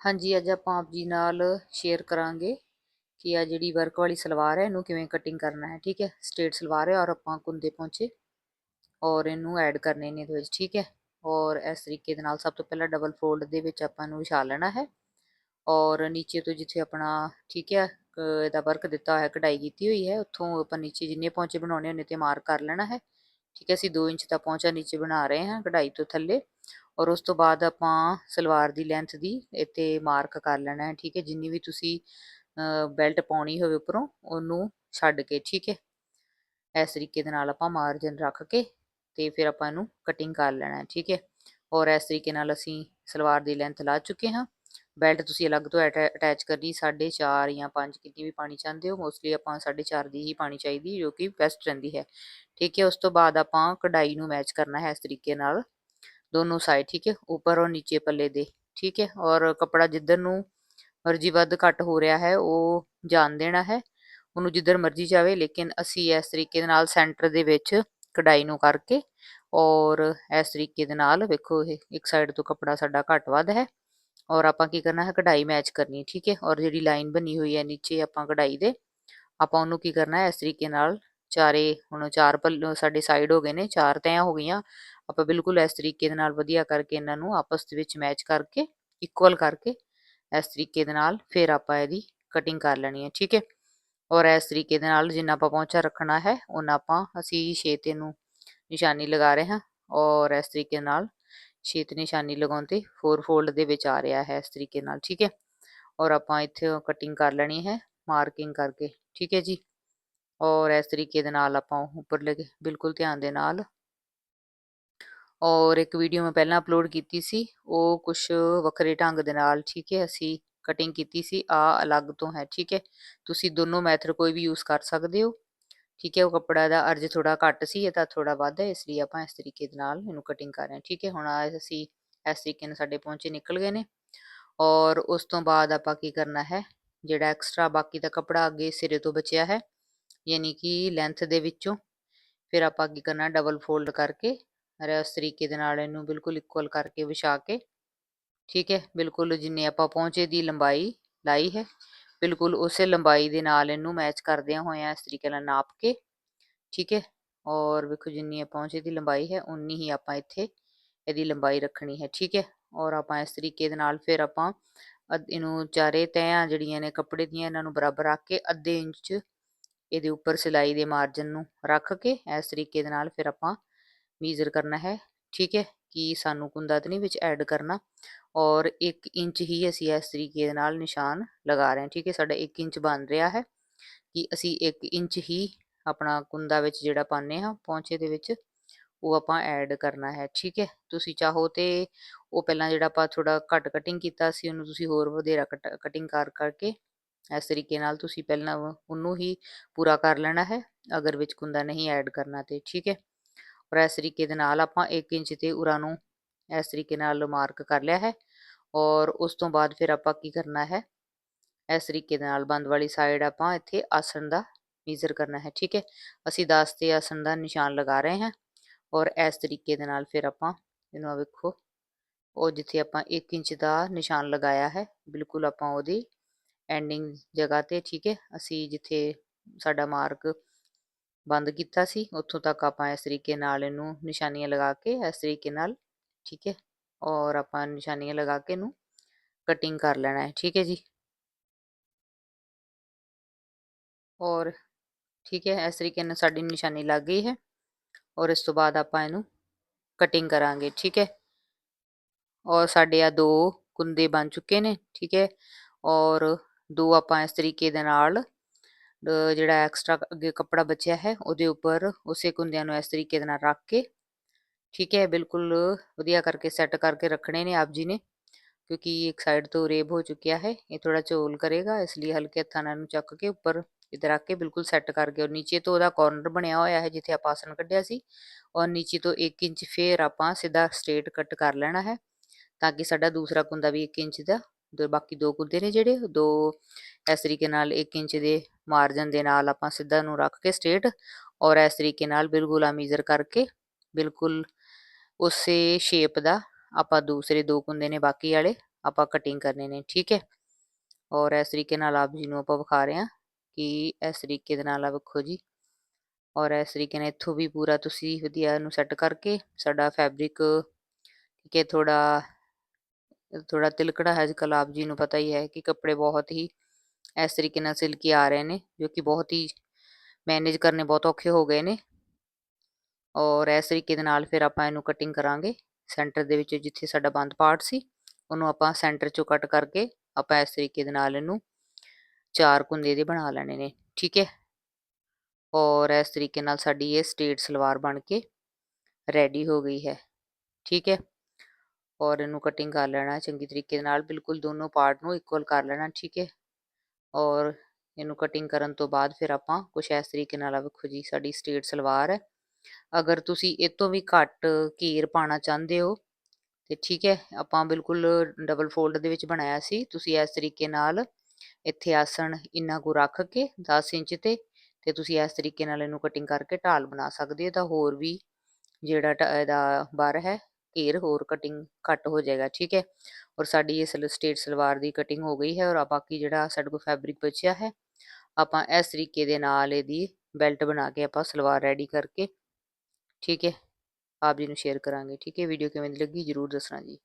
ਹਾਂਜੀ, ਅੱਜ ਆਪਾਂ ਆਪ ਜੀ ਨਾਲ ਸ਼ੇਅਰ ਕਰਾਂਗੇ ਕਿ ਆ ਜਿਹੜੀ ਵਰਕ ਵਾਲੀ ਸਲਵਾਰ ਹੈ, ਇਹਨੂੰ ਕਿਵੇਂ ਕਟਿੰਗ ਕਰਨਾ ਹੈ, ਠੀਕ ਹੈ? ਸਟੇਟ ਸਲਵਾਰ ਹੈ ਔਰ ਆਪਾਂ ਕੁੰਦੇ ਪਹੁੰਚੇ ਔਰ ਇਹਨੂੰ ਐਡ ਕਰਨੇ ਨੇ ਇਹਦੇ ਵਿੱਚ, ਠੀਕ ਹੈ? ਔਰ ਇਸ ਤਰੀਕੇ ਦੇ ਨਾਲ ਸਭ ਤੋਂ ਪਹਿਲਾਂ ਡਬਲ ਫੋਲਡ ਦੇ ਵਿੱਚ ਆਪਾਂ ਨੂੰ ਵਿਛਾ ਲੈਣਾ ਹੈ ਔਰ ਨੀਚੇ ਤੋਂ ਜਿੱਥੇ ਆਪਣਾ, ਠੀਕ ਹੈ ਇਹਦਾ ਵਰਕ ਦਿੱਤਾ ਹੋਇਆ, ਕਢਾਈ ਕੀਤੀ ਹੋਈ ਹੈ, ਉੱਥੋਂ ਆਪਾਂ ਨੀਚੇ ਜਿੰਨੇ ਪਹੁੰਚੇ ਬਣਾਉਣੇ, ਉਹਨੇ ਤੇ ਮਾਰਕ ਕਰ ਲੈਣਾ ਹੈ, ਠੀਕ ਹੈ? ਅਸੀਂ 2 ਇੰਚ ਦਾ ਪਹੁੰਚਾ ਨੀਚੇ ਬਣਾ ਰਹੇ ਹਾਂ ਕਢਾਈ ਤੋਂ ਥੱਲੇ ਔਰ ਉਸ ਤੋਂ ਬਾਅਦ ਆਪਾਂ ਸਲਵਾਰ ਦੀ ਲੈਂਥ ਦੀ ਇੱਥੇ ਮਾਰਕ ਕਰ ਲੈਣਾ ਹੈ, ਠੀਕ ਹੈ? ਜਿੰਨੀ ਵੀ ਤੁਸੀਂ ਬੈਲਟ ਪਾਉਣੀ ਹੋਵੇ ਉੱਪਰੋਂ, ਉਹਨੂੰ ਛੱਡ ਕੇ, ਠੀਕ ਹੈ? ਇਸ ਤਰੀਕੇ ਦੇ ਨਾਲ ਆਪਾਂ ਮਾਰਜਨ ਰੱਖ ਕੇ ਤੇ ਫਿਰ ਆਪਾਂ ਇਹਨੂੰ ਕਟਿੰਗ ਕਰ ਲੈਣਾ ਹੈ, ਠੀਕ ਹੈ? ਔਰ ਇਸ ਤਰੀਕੇ ਨਾਲ ਅਸੀਂ ਸਲਵਾਰ ਦੀ ਲੈਂਥ ਲਾ ਚੁੱਕੇ ਹਾਂ। ਬੈਲਟ ਤੁਸੀਂ ਅਲੱਗ ਤੋਂ ਅਟੈਚ ਕਰਨੀ 4.5 ਜਾਂ 5 ਕਿੰਨੀ ਵੀ ਪਾਣੀ ਚਾਹੁੰਦੇ ਹੋ ਮੋਸਟਲੀ ਆਪਾਂ 4.5 ਦੀ ਹੀ ਪਾਣੀ ਚਾਹੀਦੀ ਜੋ ਕਿ ਬੈਸਟ ਰਹਿੰਦੀ ਹੈ, ਠੀਕ ਹੈ? ਉਸ ਤੋਂ ਬਾਅਦ ਆਪਾਂ ਕਢਾਈ ਨੂੰ ਮੈਚ ਕਰਨਾ ਹੈ ਇਸ ਤਰੀਕੇ ਨਾਲ। ਦੋਨੋਂ ਸਾਈਡ ਠੀਕ ਹੈ? ਉੱਪਰ ਔਰ ਨੀਚੇ ਪੱਲੇ ਦੇ, ਠੀਕ ਹੈ? ਔਰ ਕਪੜਾ ਜਿੱਧਰ ਨੂੰ ਮਰਜ਼ੀ ਵੱਧ ਘੱਟ ਹੋ ਰਿਹਾ ਹੈ, ਉਹ ਜਾਣ ਦੇਣਾ ਹੈ। ਉਹਨੂੰ ਜਿੱਧਰ ਮਰਜ਼ੀ ਜਾਵੇ, ਲੇਕਿਨ ਅਸੀਂ ਇਸ ਤਰੀਕੇ ਦੇ ਨਾਲ ਸੈਂਟਰ ਦੇ ਵਿੱਚ ਕਢਾਈ ਨੂੰ ਕਰਕੇ ਔਰ ਇਸ ਤਰੀਕੇ ਦੇ ਨਾਲ ਵੇਖੋ ਇਹ, ਇੱਕ ਸਾਈਡ ਤੋਂ ਕਪੜਾ ਸਾਡਾ ਘੱਟ ਵੱਧ ਹੈ। ਔਰ ਆਪਾਂ ਕੀ ਕਰਨਾ ਹੈ? ਕਢਾਈ ਮੈਚ ਕਰਨੀ ਠੀਕ ਹੈ? ਔਰ ਜਿਹੜੀ ਲਾਈਨ ਬਣੀ ਹੋਈ ਹੈ ਨੀਚੇ ਆਪਾਂ ਕਢਾਈ ਦੇ, ਆਪਾਂ ਉਹਨੂੰ ਕੀ ਕਰਨਾ ਹੈ? ਇਸ ਤਰੀਕੇ ਨਾਲ ਚਾਰੇ ਹੁਣ ਚਾਰ ਪੱਲ, ਸਾਡੇ ਸਾਈਡ ਹੋ ਗਏ ਨੇ, ਚਾਰ ਤੈਆਂ ਹੋ ਗਈਆਂ। ਆਪਾਂ ਬਿਲਕੁਲ ਇਸ ਤਰੀਕੇ ਦੇ ਨਾਲ ਵਧੀਆ ਕਰਕੇ ਇਹਨਾਂ ਨੂੰ ਆਪਸ ਦੇ ਵਿੱਚ ਮੈਚ ਕਰਕੇ ਇਕੁਅਲ ਕਰਕੇ ਇਸ ਤਰੀਕੇ ਦੇ ਨਾਲ ਫਿਰ ਆਪਾਂ ਇਹਦੀ ਕਟਿੰਗ ਕਰ ਲੈਣੀ ਹੈ, ਠੀਕ ਹੈ? ਔਰ ਇਸ ਤਰੀਕੇ ਦੇ ਨਾਲ ਜਿੰਨਾ ਆਪਾਂ ਪਹੁੰਚਾ ਰੱਖਣਾ ਹੈ ਉਹਨਾਂ ਆਪਾਂ ਅਸੀਂ ਛੇ ਨੂੰ ਨਿਸ਼ਾਨੀ ਲਗਾ ਰਹੇ ਹਾਂ ਔਰ ਇਸ ਤਰੀਕੇ ਨਾਲ ਛੇ ਨਿਸ਼ਾਨੀ ਲਗਾਉਣ ਤੇ ਫੋਰ ਫੋਲਡ ਦੇ ਵਿੱਚ ਆ ਰਿਹਾ ਹੈ ਇਸ ਤਰੀਕੇ ਨਾਲ, ਠੀਕ ਹੈ? ਔਰ ਆਪਾਂ ਇੱਥੇ ਕਟਿੰਗ ਕਰ ਲੈਣੀ ਹੈ ਮਾਰਕਿੰਗ ਕਰਕੇ, ਠੀਕ ਹੈ ਜੀ? ਔਰ ਇਸ ਤਰੀਕੇ ਦੇ ਨਾਲ ਆਪਾਂ ਉੱਪਰ ਲੈ ਬਿਲਕੁਲ ਧਿਆਨ ਦੇ ਨਾਲ। ਔਰ ਇੱਕ ਵੀਡੀਓ ਮੈਂ ਪਹਿਲਾਂ ਅਪਲੋਡ ਕੀਤੀ ਸੀ, ਉਹ ਕੁਝ ਵੱਖਰੇ ਢੰਗ ਦੇ ਨਾਲ, ਠੀਕ ਹੈ, ਅਸੀਂ ਕਟਿੰਗ ਕੀਤੀ ਸੀ ਆ ਅਲੱਗ ਤੋਂ ਹੈ, ਠੀਕ ਹੈ। ਤੁਸੀਂ ਦੋਨੋਂ ਮੈਥਡ ਕੋਈ ਵੀ ਯੂਜ਼ ਕਰ ਸਕਦੇ ਹੋ, ਠੀਕ ਹੈ, ਉਹ ਕੱਪੜਾ ਦਾ ਅਰਜ ਥੋੜਾ ਘੱਟ ਸੀ, ਇਹ ਤਾਂ ਥੋੜਾ ਵੱਧ ਹੈ, ਇਸ ਲਈ ਆਪਾਂ ਇਸ ਤਰੀਕੇ ਦੇ ਨਾਲ ਇਹਨੂੰ ਕਟਿੰਗ ਕਰ ਰਹੇ ਹਾਂ, ਠੀਕ ਹੈ। ਹੁਣ ਅਸੀਂ ਇਸ ਤਰੀਕੇ ਨਾਲ ਸਾਡੇ ਪਹੁੰਚੇ, ਨਿਕਲ ਗਏ ਨੇ। ਔਰ ਉਸ ਤੋਂ ਬਾਅਦ ਆਪਾਂ ਕੀ ਕਰਨਾ ਹੈ, ਜਿਹੜਾ ਐਕਸਟਰਾ ਬਾਕੀ ਦਾ ਕੱਪੜਾ ਅੱਗੇ ਸਿਰੇ ਤੋਂ ਬਚਿਆ ਹੈ ਯਾਨੀ ਕਿ ਲੈਂਥ ਦੇ ਵਿੱਚੋਂ ਫਿਰ ਆਪਾਂ ਕੀ ਕਰਨਾ ਡਬਲ ਫੋਲਡ ਕਰਕੇ ਇਸ ਤਰੀਕੇ ਦੇ ਨਾਲ ਇਹਨੂੰ ਬਿਲਕੁਲ ਇਕੁਅਲ ਕਰਕੇ ਵਿਛਾ ਕੇ, ਠੀਕ ਹੈ, ਬਿਲਕੁਲ ਜਿੰਨੇ ਆਪਾਂ ਪਹੁੰਚੇ ਦੀ ਲੰਬਾਈ ਲਾਈ ਹੈ, ਬਿਲਕੁਲ ਉਸੇ ਲੰਬਾਈ ਦੇ ਨਾਲ ਇਹਨੂੰ ਮੈਚ ਕਰਦਿਆਂ ਹੋਇਆਂ ਇਸ ਤਰੀਕੇ ਨਾਲ ਨਾਪ ਕੇ, ਠੀਕ ਹੈ, ਔਰ ਵੇਖੋ ਜਿੰਨੀ ਪਹੁੰਚੇ ਦੀ ਲੰਬਾਈ ਹੈ, ਉਨੀ ਹੀ ਆਪਾਂ ਇੱਥੇ ਇਹਦੀ ਲੰਬਾਈ ਰੱਖਣੀ ਹੈ, ਠੀਕ ਹੈ, ਔਰ ਆਪਾਂ ਇਸ ਤਰੀਕੇ ਦੇ ਨਾਲ ਫਿਰ ਆਪਾਂ ਇਹਨੂੰ ਚਾਰੇ ਤੈਆਂ ਜਿਹੜੀਆਂ ਨੇ ਕੱਪੜੇ ਦੀਆਂ ਇਹਨਾਂ ਨੂੰ ਬਰਾਬਰ ਰੱਖ ਕੇ ਅੱਧੇ ਇੰਚ ਇਹਦੇ ਉੱਪਰ ਸਿਲਾਈ ਦੇ ਮਾਰਜਨ ਨੂੰ ਰੱਖ ਕੇ ਇਸ ਤਰੀਕੇ ਦੇ ਨਾਲ ਫਿਰ ਆਪਾਂ ਮੇਜ਼ਰ ਕਰਨਾ ਹੈ। ਠੀਕ ਹੈ ਕਿ ਸਾਨੂੰ ਕੁੰਦਾ ਤੇ ਨਹੀਂ ਵਿੱਚ ਐਡ ਕਰਨਾ ਔਰ 1 ਇੰਚ ਹੀ ਅਸੀਂ ਇਸ ਤਰੀਕੇ ਦੇ ਨਾਲ ਨਿਸ਼ਾਨ ਲਗਾ ਰਹੇ ਹਾਂ। ਠੀਕ ਹੈ, ਸਾਡਾ 1 ਇੰਚ ਬਣ ਰਿਹਾ ਹੈ ਕਿ ਅਸੀਂ 1 ਇੰਚ ਹੀ ਆਪਣਾ ਕੁੰਦਾ ਵਿੱਚ ਜਿਹੜਾ ਪਾਣੇ ਹਾਂ, ਪੌਂਚੇ ਦੇ ਵਿੱਚ ਉਹ ਆਪਾਂ ਐਡ ਕਰਨਾ ਹੈ। ਠੀਕ ਹੈ, ਤੁਸੀਂ ਚਾਹੋ ਤੇ ਉਹ ਪਹਿਲਾਂ ਜਿਹੜਾ ਆਪਾਂ ਥੋੜਾ ਘੱਟ ਕਟਿੰਗ ਕੀਤਾ ਸੀ, ਉਹਨੂੰ ਤੁਸੀਂ ਹੋਰ ਵਧੇਰਾ ਕਟਿੰਗ ਕਰ, ਕਰਕੇ ਇਸ ਤਰੀਕੇ ਨਾਲ ਤੁਸੀਂ ਪਹਿਲਾਂ ਉਹਨੂੰ ਹੀ ਪੂਰਾ ਕਰ ਲੈਣਾ ਹੈ, ਅਗਰ ਵਿੱਚ ਕੁੰਦਾ ਨਹੀਂ ਐਡ ਕਰਨਾ ਤੇ, ਠੀਕ ਹੈ? ਔਰ ਇਸ ਤਰੀਕੇ ਦੇ ਨਾਲ ਆਪਾਂ 1 ਇੰਚ ਤੇ ਉਰਾ ਨੂੰ ਇਸ ਤਰੀਕੇ ਨਾਲ ਮਾਰਕ ਕਰ ਲਿਆ ਹੈ ਔਰ ਉਸ ਤੋਂ ਬਾਅਦ ਫਿਰ ਆਪਾਂ ਕੀ ਕਰਨਾ ਹੈ? ਇਸ ਤਰੀਕੇ ਦੇ ਨਾਲ ਬੰਦ ਵਾਲੀ ਸਾਈਡ ਆਪਾਂ ਇੱਥੇ ਆਸਣ ਦਾ ਮੇਜ਼ਰ ਕਰਨਾ ਹੈ, ਠੀਕ ਹੈ? ਅਸੀਂ 10 ਤੇ ਆਸਣ ਦਾ ਨਿਸ਼ਾਨ ਲਗਾ ਰਹੇ ਹਾਂ ਔਰ ਇਸ ਤਰੀਕੇ ਦੇ ਨਾਲ ਫਿਰ ਆਪਾਂ ਇਹਨੂੰ ਆ ਵੇਖੋ, ਉਹ ਜਿੱਥੇ ਆਪਾਂ 1 ਇੰਚ ਦਾ ਨਿਸ਼ਾਨ ਲਗਾਇਆ ਹੈ, ਬਿਲਕੁਲ ਆਪਾਂ ਉਹਦੀ ਐਂਡਿੰਗ ਜਗ੍ਹਾ ਤੇ, ਠੀਕ ਹੈ? ਅਸੀਂ ਜਿੱਥੇ ਸਾਡਾ ਮਾਰਕ ਬੰਦ ਕੀਤਾ ਸੀ, ਉੱਥੋਂ ਤੱਕ ਆਪਾਂ ਇਸ ਤਰੀਕੇ ਨਾਲ ਇਹਨੂੰ ਨਿਸ਼ਾਨੀਆਂ ਲਗਾ ਕੇ, ਇਸ ਤਰੀਕੇ ਨਾਲ, ਠੀਕ ਹੈ? ਔਰ ਆਪਾਂ ਨਿਸ਼ਾਨੀਆਂ ਲਗਾ ਕੇ ਇਹਨੂੰ ਕਟਿੰਗ ਕਰ ਲੈਣਾ ਹੈ, ਠੀਕ ਹੈ ਜੀ? ਔਰ, ਠੀਕ ਹੈ, ਇਸ ਤਰੀਕੇ ਨਾਲ ਸਾਡੀ ਨਿਸ਼ਾਨੀ ਲੱਗ ਗਈ ਹੈ, ਔਰ ਇਸ ਤੋਂ ਬਾਅਦ ਆਪਾਂ ਇਹਨੂੰ ਕਟਿੰਗ ਕਰਾਂਗੇ, ਠੀਕ ਹੈ? ਔਰ ਸਾਡੇ ਆ ਦੋ ਕੁੰਦੇ ਬਣ ਚੁੱਕੇ ਨੇ, ਠੀਕ ਹੈ? ਔਰ ਦੋ ਆਪਾਂ ਇਸ ਤਰੀਕੇ ਦੇ ਨਾਲ ਜਿਹੜਾ ਐਕਸਟਰਾ ਅੱਗੇ ਕੱਪੜਾ ਬਚਿਆ ਹੈ, ਉਹਦੇ ਉੱਪਰ ਉਸੇ ਕੁੰਦਿਆਂ ਨੂੰ ਇਸ ਤਰੀਕੇ ਦੇ ਨਾਲ ਰੱਖ ਕੇ, ਠੀਕ ਹੈ, ਬਿਲਕੁਲ ਵਧੀਆ ਕਰਕੇ ਸੈੱਟ ਕਰਕੇ ਰੱਖਣੇ ਨੇ ਆਪ ਜੀ ਨੇ, ਕਿਉਂਕਿ ਇੱਕ ਸਾਈਡ ਤੋਂ ਰੇਬ ਹੋ ਚੁੱਕਿਆ ਹੈ, ਇਹ ਥੋੜਾ ਝੋਲ ਕਰੇਗਾ, ਇਸ ਲਈ ਹਲਕੇ ਹੱਥਾਂ ਨਾਲ ਨੂੰ ਚੱਕ ਕੇ ਉੱਪਰ ਇਧਰ ਰੱਖ ਕੇ ਬਿਲਕੁਲ ਸੈੱਟ ਕਰਕੇ, ਔਰ ਨੀਚੇ ਤੋਂ ਉਹਦਾ ਕਾਰਨਰ ਬਣਿਆ ਹੋਇਆ ਹੈ, ਜਿੱਥੇ ਆਪਾਂ ਆਸਣ ਕੱਢਿਆ ਸੀ, ਔਰ ਨੀਚੇ ਤੋਂ 1 ਇੰਚ ਫੇਰ ਆਪਾਂ ਸਿੱਧਾ ਸਟ੍ਰੇਟ ਕੱਟ ਕਰ ਲੈਣਾ ਹੈ, ਤਾਂ ਕਿ ਸਾਡਾ ਦੂਸਰਾ ਕੁੰਦਾ ਵੀ 1 ਇੰਚ ਦਾ ਦੋ, ਬਾਕੀ ਦੋ ਕੁੰਦੇ ਨੇ ਜਿਹੜੇ, ਦੋ ਇਸ ਤਰੀਕੇ ਨਾਲ 1 ਇੰਚ ਦੇ ਮਾਰਜਨ ਦੇ ਨਾਲ ਆਪਾਂ ਸਿੱਧਾ ਨੂੰ ਰੱਖ ਕੇ ਸਟ੍ਰੇਟ ਔਰ ਇਸ ਤਰੀਕੇ ਨਾਲ ਬਿਲਕੁਲ ਆ ਮੇਜ਼ਰ ਕਰਕੇ ਬਿਲਕੁਲ ਉਸੇ ਸ਼ੇਪ ਦਾ ਆਪਾਂ ਦੂਸਰੇ ਦੋ ਕੁੰਦੇ ਨੇ ਬਾਕੀ ਵਾਲੇ ਆਪਾਂ ਕਟਿੰਗ ਕਰਨੇ ਨੇ, ਠੀਕ ਹੈ? ਔਰ ਇਸ ਤਰੀਕੇ ਨਾਲ ਆਪ ਜੀ ਨੂੰ ਆਪਾਂ ਵਿਖਾ ਰਹੇ ਹਾਂ ਕਿ ਇਸ ਤਰੀਕੇ ਦੇ ਨਾਲ ਆ ਵੇਖੋ ਜੀ। ਔਰ ਇਸ ਤਰੀਕੇ ਨਾਲ ਇੱਥੋਂ ਵੀ ਪੂਰਾ ਤੁਸੀਂ ਵਧੀਆ ਨੂੰ ਸੈੱਟ ਕਰਕੇ ਸਾਡਾ ਫੈਬਰਿਕ ਠੀਕ ਹੈ ਥੋੜਾ ਥੋੜਾ ਤਿਲਕੜਾ ਹੈ ਅੱਜਕੱਲ ਆਪ ਜੀ ਨੂੰ ਪਤਾ ਹੀ ਹੈ ਕਿ ਕੱਪੜੇ ਬਹੁਤ ਹੀ ਇਸ ਤਰੀਕੇ ਨਾਲ ਸਿਲਕੀ ਆ ਰਹੇ ਨੇ, ਜੋ ਕਿ ਬਹੁਤ ਹੀ ਮੈਨੇਜ ਕਰਨੇ ਬਹੁਤ ਔਖੇ ਹੋ ਗਏ ਨੇ। ਔਰ ਇਸ ਤਰੀਕੇ ਦੇ ਨਾਲ ਫਿਰ ਆਪਾਂ ਇਹਨੂੰ ਕਟਿੰਗ ਕਰਾਂਗੇ ਸੈਂਟਰ ਦੇ ਵਿੱਚ ਜਿੱਥੇ ਸਾਡਾ ਬੰਦ ਪਾਰਟ ਸੀ, ਉਹਨੂੰ ਆਪਾਂ ਸੈਂਟਰ ਚੋਂ ਕੱਟ ਕਰਕੇ ਆਪਾਂ ਇਸ ਤਰੀਕੇ ਦੇ ਨਾਲ ਇਹਨੂੰ ਚਾਰ ਕੁੰਦੇ ਦੇ ਬਣਾ ਲੈਣੇ ਨੇ, ਠੀਕ ਹੈ? ਔਰ ਇਸ ਤਰੀਕੇ ਨਾਲ ਸਾਡੀ ਇਹ ਸਟੇਟ ਸਲਵਾਰ ਬਣ ਕੇ ਰੈਡੀ ਹੋ ਗਈ ਹੈ, ਠੀਕ ਹੈ? ਔਰ ਇਹਨੂੰ ਕਟਿੰਗ ਕਰ ਲੈਣਾ ਚੰਗੀ ਤਰੀਕੇ ਦੇ ਨਾਲ, ਬਿਲਕੁਲ ਦੋਨੋਂ ਪਾਰਟ ਨੂੰ ਇਕੁਅਲ ਕਰ ਲੈਣਾ, ਠੀਕ ਹੈ? ਔਰ ਇਹਨੂੰ ਕਟਿੰਗ ਕਰਨ ਤੋਂ ਬਾਅਦ ਫਿਰ ਆਪਾਂ ਕੁਝ ਇਸ ਤਰੀਕੇ ਨਾਲ ਆ, ਵੇਖੋ ਜੀ, ਸਾਡੀ ਸਟੇਟ ਸਲਵਾਰ ਹੈ। ਅਗਰ ਤੁਸੀਂ ਇਹ ਤੋਂ ਵੀ ਘੱਟ ਘੇਰ ਪਾਣਾ ਚਾਹੁੰਦੇ ਹੋ, ਤੇ ਠੀਕ ਹੈ, ਆਪਾਂ ਬਿਲਕੁਲ ਡਬਲ ਫੋਲਡ ਦੇ ਵਿੱਚ ਬਣਾਇਆ ਸੀ, ਤੁਸੀਂ ਇਸ ਤਰੀਕੇ ਨਾਲ ਇੱਥੇ ਆਸਣ ਇੰਨਾ ਕੁ ਰੱਖ ਕੇ 10 ਇੰਚ ਤੇ ਤੇ ਤੁਸੀਂ ਇਸ ਤਰੀਕੇ ਨਾਲ ਇਹਨੂੰ ਕਟਿੰਗ ਕਰਕੇ ਢਾਲ ਬਣਾ ਸਕਦੇ ਹੋ। ਤਾਂ ਹੋਰ ਵੀ ਜਿਹੜਾ ਇਹਦਾ ਬਾਰ ਹੈ ਘੇਰ ਹੋਰ ਕਟਿੰਗ ਘੱਟ ਹੋ ਜਾਏਗਾ, ਠੀਕ ਹੈ? ਔਰ ਸਾਡੀ ਇਹ ਸਟੇਟ ਸਲਵਾਰ ਦੀ ਕਟਿੰਗ ਹੋ ਗਈ ਹੈ ਔਰ ਬਾਕੀ ਜਿਹੜਾ ਸਾਡੇ ਕੋਲ ਫੈਬਰਿਕ ਬਚਿਆ ਹੈ, ਆਪਾਂ ਇਸ ਤਰੀਕੇ ਦੇ ਨਾਲ ਇਹਦੀ ਬੈਲਟ ਬਣਾ ਕੇ ਆਪਾਂ ਸਲਵਾਰ ਰੈਡੀ ਕਰਕੇ, ਠੀਕ ਹੈ? ਆਪ ਜੀ ਨੂੰ ਸ਼ੇਅਰ ਕਰਾਂਗੇ, ਠੀਕ ਹੈ? ਵੀਡੀਓ ਕਿਵੇਂ ਦੀ ਲੱਗੀ ਜਰੂਰ ਦੱਸਣਾ ਜੀ।